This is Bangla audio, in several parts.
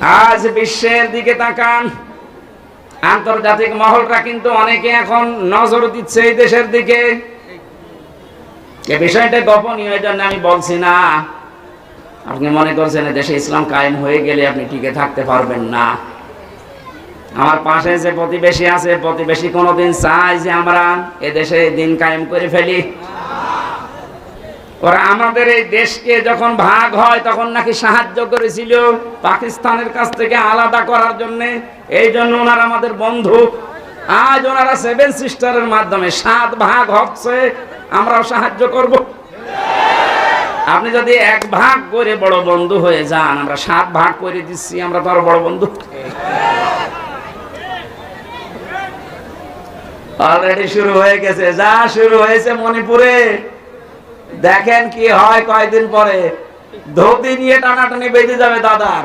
আজ বিশ্বের দিকে তাকান। আন্তর্জাতিক মহলটা কিন্তু অনেকে এখন নজর দিচ্ছে এই দেশের দিকে। বিষয়টা গোপনীয়, এই জন্য আমি বলছি না। আপনি মনে করছেন দেশে ইসলাম কায়েম হয়ে গেলে আপনি টিকে থাকতে পারবেন না। আমার পাশে যে প্রতিবেশী আছে, প্রতিবেশী কোনোদিন চায় যে আমরা এ দেশে দিন কায়েম করে ফেলি। ওরা আমাদের এই দেশকে যখন ভাগ হয়, তখন নাকি সাহায্য করেছিল পাকিস্তানের কাছ থেকে আলাদা করার জন্য। এই জন্য ওনারা আমাদের বন্ধু। আজ ওনারা সেভেন সিস্টারের মাধ্যমে সাত ভাগ হচ্ছে, আমরাও সাহায্য করব। আপনি যদি এক ভাগ করে বড় বন্ধু হয়ে যান, আমরা সাত ভাগ করে দিচ্ছি, আমরা তো আরও বড় বন্ধু। অলরেডি শুরু হয়ে গেছে, যা শুরু হয়েছে মণিপুরে। দেখেন কি হয় কয়দিন পরে। ধুতি নিয়ে টানাটানি বেঁধে যাবে দাদার।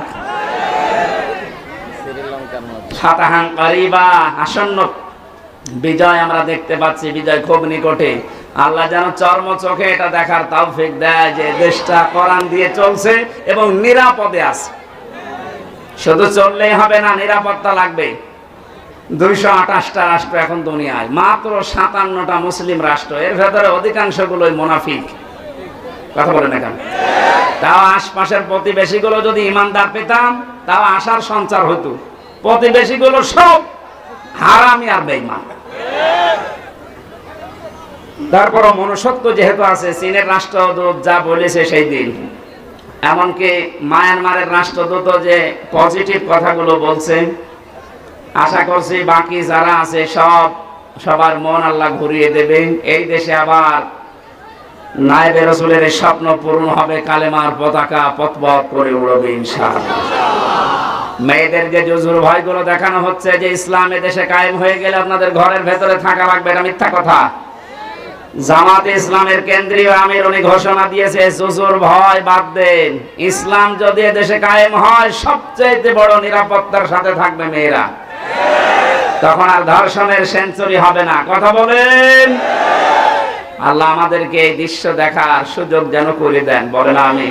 বিজয় আমরা দেখতে পাচ্ছি, বিজয় খুব নিকটে। আল্লাহ যেন চর্ম চোখে এটা দেখার তৌফিক দেয় যে দেশটা কোরআন দিয়ে চলছে এবং নিরাপদে আছে। শুধু চললেই হবে না, নিরাপত্তা লাগবে দুইশো আঠাশটা রাষ্ট্র এখন দুনিয়ায়। মাত্র সাতান্নটা মুসলিম রাষ্ট্র। এর ভেতরে মোনাফিক। কথা বলেন এখন। তাও আশপাশের যদি ইমানদার পেতাম, তাও সঞ্চার হতো সব হারামি আর বেইমান তারপর মনুষ্যত্ব যেহেতু আছে, চীনের রাষ্ট্রদূত যা বলেছে সেই দিন। এমনকি মায়ানমারের রাষ্ট্রদূত যে পজিটিভ কথাগুলো বলছেন আশা করছি বাকি যারা আছে সব সবার মন আল্লাহ ঘুরিয়ে দেবে এই দেশে আবার নায়েবে রসুলের স্বপ্ন পূরণ হবে, কালেমার পতাকা পথপথ করে উড়বে ইনশাআল্লাহ। মেয়েদের যে জজুর ভয়গুলো দেখানো হচ্ছে যে ইসলাম দেশে কায়েম হয়ে গেলে আপনাদের ঘরের ভেতরে থাকা লাগবে, এটা মিথ্যা কথা। জামাত ইসলামের কেন্দ্রীয় আমির উনি ঘোষণা দিয়েছে, জুজুর ভয় বাদ দেন। ইসলাম যদি দেশে কায়েম হয় সবচেয়ে বড় নিরাপত্তার সাথে থাকবে মেয়েরা। তখন আর ধর্ষণের সেঞ্চুরি হবে না। কথা বলেন। আল্লাহ আমাদেরকে এই দৃশ্য দেখার সুযোগ যেন করে দেন, বলেন আমি